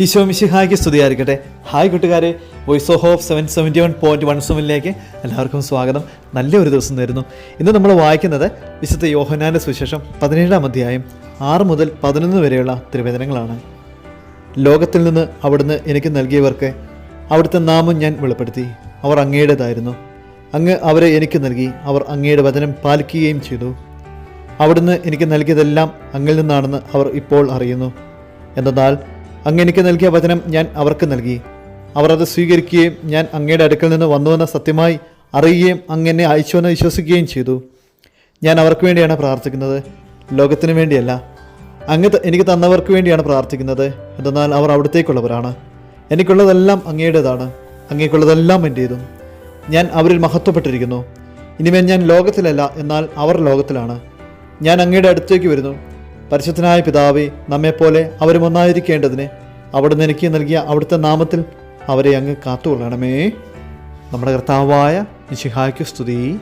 ഈശോ മിശിഹായ്ക്ക് സ്തുതിയായിരിക്കട്ടെ. ഹായ് കൂട്ടുകാരെ. Voice of hope seven seventy one point one സെവനിലേക്ക് എല്ലാവർക്കും സ്വാഗതം. നല്ലൊരു ദിവസം നേരുന്നു. ഇന്ന് നമ്മൾ വായിക്കുന്നത് വിശുദ്ധ യോഹനാന്റെ സുവിശേഷം പതിനേഴാം അധ്യായം ആറ് മുതൽ പതിനൊന്ന് വരെയുള്ള തിരുവേദനങ്ങളാണ് ലോകത്തിൽ നിന്ന് അവിടുന്ന് എനിക്ക് നൽകിയവർക്ക് അവിടുത്തെ നാമം ഞാൻ വെളിപ്പെടുത്തി. അവർ അങ്ങയുടേതായിരുന്നു. അങ്ങ് അവരെ എനിക്ക് നൽകി. അവർ അങ്ങയുടെ വചനം പാലിക്കുകയും ചെയ്തു. അവിടുന്ന് എനിക്ക് നൽകിയതെല്ലാം അങ്ങിൽ നിന്നാണെന്ന് അവർ ഇപ്പോൾ അറിയുന്നു. എന്തെന്നാൽ അങ്ങ് എനിക്ക് നൽകിയ വചനം ഞാൻ അവർക്ക് നൽകി. അവർ അത് സ്വീകരിക്കുകയും ഞാൻ അങ്ങയുടെ അടുക്കൽ നിന്ന് വന്നുവെന്ന സത്യമായി അറിയുകയും അങ്ങ് എന്നെ അയച്ചുവെന്ന് വിശ്വസിക്കുകയും ചെയ്തു. ഞാൻ അവർക്ക് വേണ്ടിയാണ് പ്രാർത്ഥിക്കുന്നത്. ലോകത്തിന് വേണ്ടിയല്ല. അങ്ങ് എനിക്ക് തന്നവർക്ക് വേണ്ടിയാണ് പ്രാർത്ഥിക്കുന്നത്. എന്തെന്നാൽ അവർ അവിടത്തേക്കുള്ളവരാണ്. എനിക്കുള്ളതെല്ലാം അങ്ങയുടേതാണ്. അങ്ങേക്കുള്ളതെല്ലാം എന്റേതും ഞാൻ അവരിൽ മഹത്വപ്പെട്ടിരിക്കുന്നു. ഇനിമേൽ ഞാൻ ലോകത്തിലല്ല എന്നാൽ അവർ ലോകത്തിലാണ്. ഞാൻ അങ്ങയുടെ അടുത്തേക്ക് വരുന്നു. പരിശുദ്ധനായ പിതാവെ നമ്മെപ്പോലെ അവരും ഒന്നായിരിക്കേണ്ടതിന് അവിടുന്ന് എനിക്ക് നൽകിയ അവിടുത്തെ നാമത്തിൽ അവരെ അങ്ങ് കാത്തുകൊള്ളണമേ. നമ്മുടെ കർത്താവായ നിശിഹായ്ക്ക് സ്തുതി.